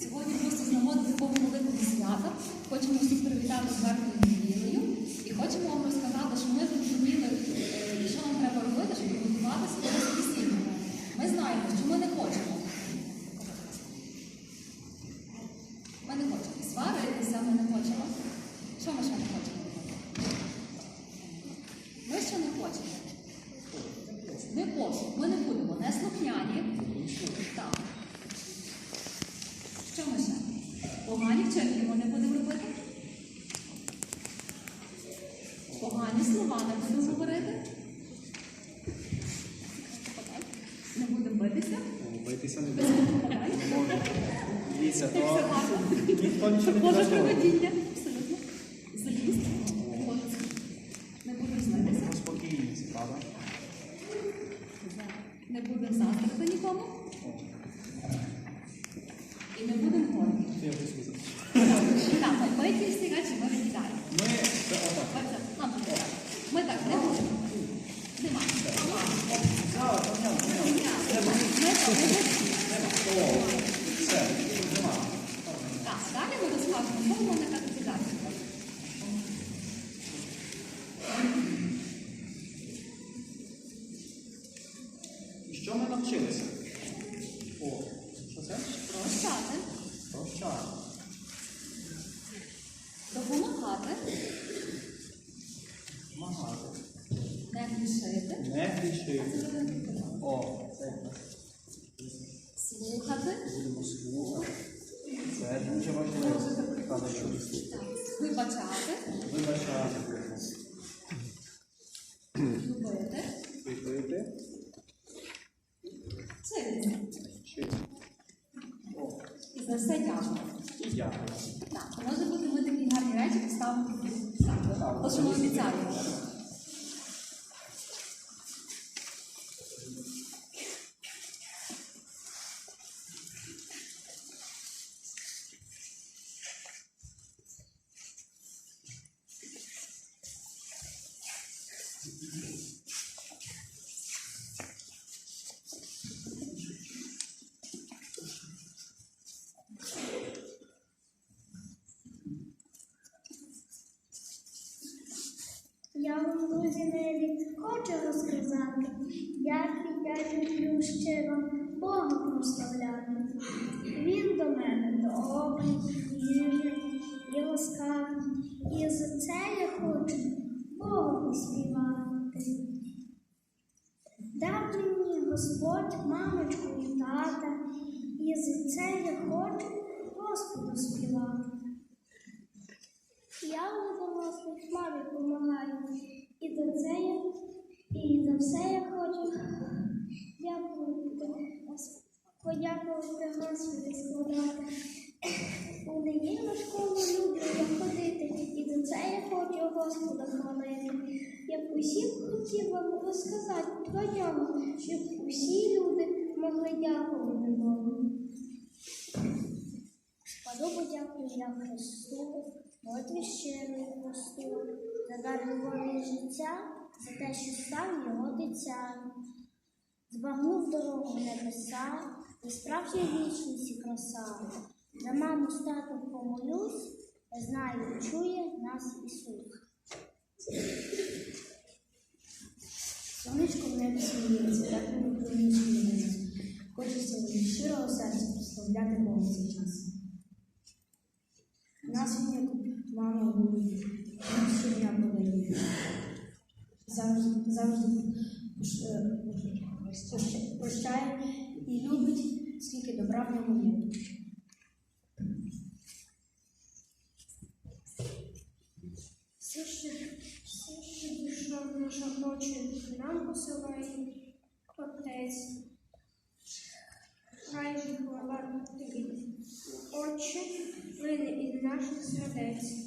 Сьогодні просто з нагоди такого великого свята. Хочемо всіх привітати з верхньою неділею і хочемо вам розказати, що ми зрозуміли, е, що нам треба робити, щоб підготуватися до Воскресіння. Ми знаємо, що ми не хочемо. Ми не хочемо сваритися, ми не хочемо. Що ми ще не хочемо робити? Ми ще не хочемо. Не ми не будемо не слухняні. Так. Що ми ще? Погані вчинки ми не будемо робити. Погані слова не будемо говорити. Не будемо битися. Битися не Без буде. попадань. Дивіться, то Боже проведіння. Не будемо нікому. І не будемо горді. Ти якось візьмеш. Так, ми ці всі речі ми викидаємо. Ми це отак. Оце, нам тут треба. Ми так не будемо. Нема. Взяла, поняв, поняв. Ми так не будемо. О, все, нема. Так, далі ми розкажемо, що воно на категоризації. І що ми навчилися? О, що це? Прощати, Прощати. допомагати, Помагати. не грішити, Не грішити. О, це слухати, Будемо слухати. Це дуже важливо. Вибачати, Вибачати Salmo 19, Я вам, друзі, Нелі, хочу розказати, як я люблю щиро Бога прославляти. Він до мене добрий, ніжний і ласкавий, і за це я хочу Богу співати. Дав мені Господь, мамочку і тата, і за це я хочу Господу співати. Я у дорослих мамі допомагаю. І за це я, і все я хочу дякувати, подякувати Господи складати. У неділю школу люблю я ходити, і за це я хочу Господа хвалити. Я б усім хотів вам розказати про нього, щоб усі люди могли дякувати Богу. Подобу дякую я Христу, молитві щирої просту, за дар любові життя, за те, що став його дитя. Збагнув дорогу небеса, і справжня вічність краса. За маму з татом помолюсь, я знаю, чує нас Ісус. Сонечко в небі сміється, так не приміщує. Хочеться щирого серця прославляти Бога цей час. Нас як мама нам щодня подає. Завжди, завжди е, прощає і любить, скільки добра в ньому є. Все, що, душа наша хоче, нам посилає Отець. Хай хвала тобі. Отче, вини із наших сердець.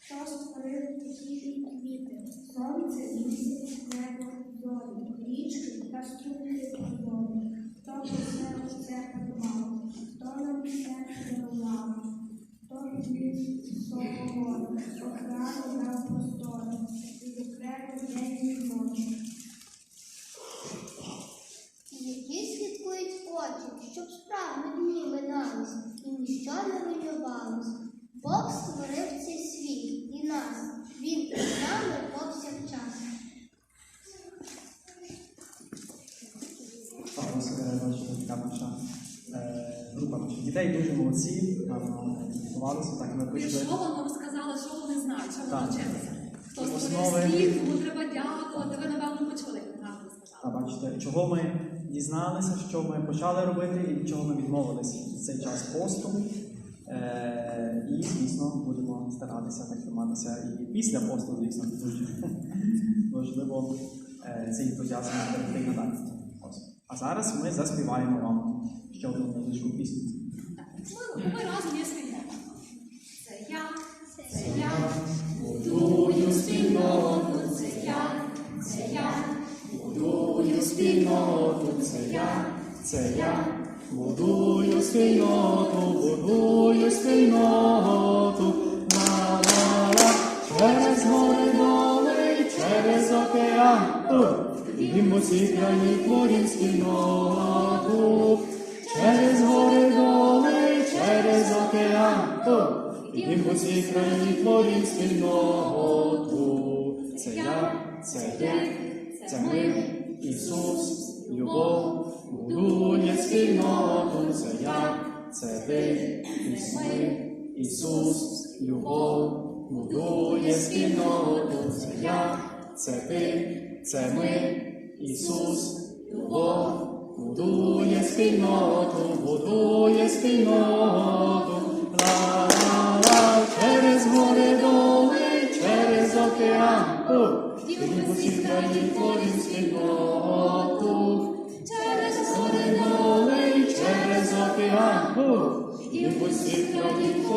Хто створив такі квіти, сонце, місяць, небо, зорі, річки та струмки води. Хто про все подумав, хто нам все дарував, хто відніс свого, охрану нам простору, і окремо день і ночі. така наша е, група наших дітей. Дуже молодці, гарно підготувалися, так ми прийшли. що вам розказали, що вони знають, що вони вчилися? Хто створив світ, кому треба дякувати, ви напевно почули, як гарно розказали. А бачите, чого ми дізналися, що ми почали робити і від чого ми відмовилися в цей час посту. Е, і, звісно, будемо старатися так триматися і після посту, звісно, дуже важливо е, цей ентузіазм перейти надалі. А зараз ми заспіваємо вам ще одну музичну пісню. Це я будую спільноту, будую спільноту. Ла-ла-ла, через гори доли, через океан. Їм усі краї творім спільноту. Через гори доли, через океан. Їм усі краї творім спільноту. Це я, це ти, це ми, Ісус, любов, будує спільноту, це я, це ти, і ми, Ісус, любов, будує спільноту, це я, це ти, це ми, Ісус, любов, будує спільноту, будує спільноту, ла-ла-ла, через гори доли, через океан. Він усі краї творить спільноту, через океан. Він усі краї творить спільноту.